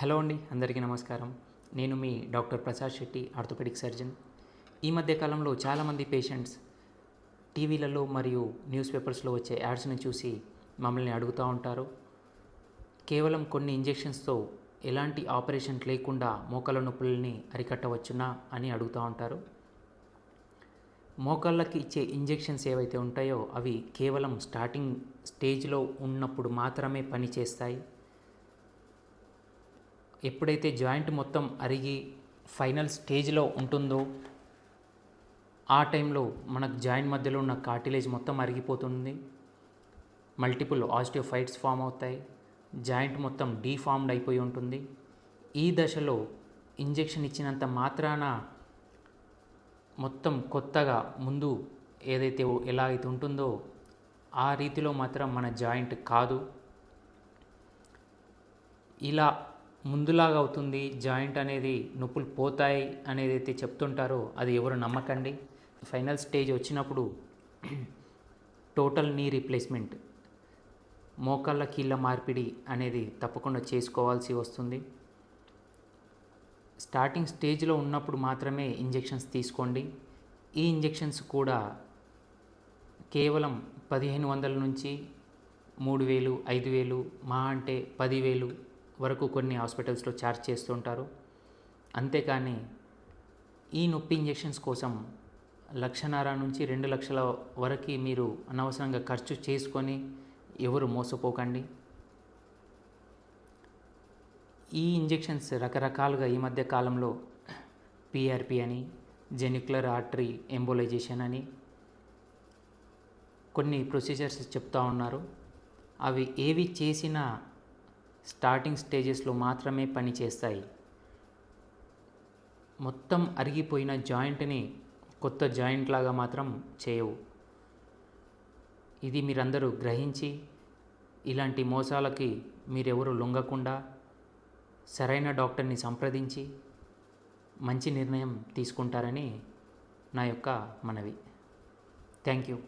Hello అండి అందరికీ నమస్కారం. నేను మీ doctor Prasad Shetty orthopaedic surgeon. ఈ మధ్య కాలంలో చాలామంది పేషెంట్స్ టీవీలలో మరియు న్యూస్ పేపర్స్లో వచ్చే యాడ్స్ని చూసి మమ్మల్ని అడుగుతూ ఉంటారు. కేవలం కొన్ని ఇంజెక్షన్స్తో ఎలాంటి ఆపరేషన్ లేకుండా మోకాళ్ళ నొప్పులని అరికట్టవచ్చునా అని అడుగుతూ ఉంటారు. మోకాళ్ళకి ఇచ్చే ఇంజెక్షన్స్ ఏవైతే ఉంటాయో అవి కేవలం స్టార్టింగ్ స్టేజ్లో ఉన్నప్పుడు మాత్రమే పనిచేస్తాయి. ఎప్పుడైతే జాయింట్ మొత్తం అరిగి ఫైనల్ స్టేజ్లో ఉంటుందో ఆ టైంలో మనకు జాయింట్ మధ్యలో ఉన్న కార్టిలేజ్ మొత్తం అరిగిపోతుంది. మల్టిపుల్ ఆస్టియోఫైట్స్ ఫామ్ అవుతాయి. జాయింట్ మొత్తం డీఫార్మ్డ్ అయిపోయి ఉంటుంది. ఈ దశలో ఇంజెక్షన్ ఇచ్చినంత మాత్రాన మొత్తం కొత్తగా ముందు ఏదైతే ఎలా అయితే ఉంటుందో ఆ రీతిలో మాత్రం మన జాయింట్ కాదు. ఇలా ముందులాగా అవుతుంది జాయింట్ అనేది నొప్పులు పోతాయి అనేది అయితే చెప్తుంటారో అది ఎవరు నమ్మకండి. ఫైనల్ స్టేజ్ వచ్చినప్పుడు టోటల్ నీ రీప్లేస్మెంట్ మోకాళ్ళ కీళ్ళ మార్పిడి అనేది తప్పకుండా చేసుకోవాల్సి వస్తుంది. స్టార్టింగ్ స్టేజ్లో ఉన్నప్పుడు మాత్రమే ఇంజెక్షన్స్ తీసుకోండి. ఈ ఇంజెక్షన్స్ కూడా కేవలం పదిహేను వందల నుంచి మూడు వేలు ఐదు వేలు మా అంటే పదివేలు వరకు కొన్ని హాస్పిటల్స్లో ఛార్జ్ చేస్తుంటారు. అంతేకాని ఈ నొప్పి ఇంజెక్షన్స్ కోసం లక్షన్నర నుంచి రెండు లక్షల వరకు మీరు అనవసరంగా ఖర్చు చేసుకొని ఎవరు మోసపోకండి. ఈ ఇంజెక్షన్స్ రకరకాలుగా ఈ మధ్య కాలంలో పిఆర్పి అని జెనిక్యులర్ ఆర్టరీ ఎంబోలైజేషన్ అని కొన్ని ప్రొసీజర్స్ చెప్తా ఉన్నారు. అవి ఏవి చేసినా స్టార్టింగ్ స్టేజెస్లో మాత్రమే పనిచేస్తాయి మొత్తం అరిగిపోయిన జాయింట్ని కొత్త జాయింట్ లాగా మాత్రం చేయవు. ఇది మీరందరూ గ్రహించి ఇలాంటి మోసాలకి మీరెవరు లొంగకుండా సరైన డాక్టర్ని సంప్రదించి మంచి నిర్ణయం తీసుకుంటారని నా యొక్క మనవి. Thank you.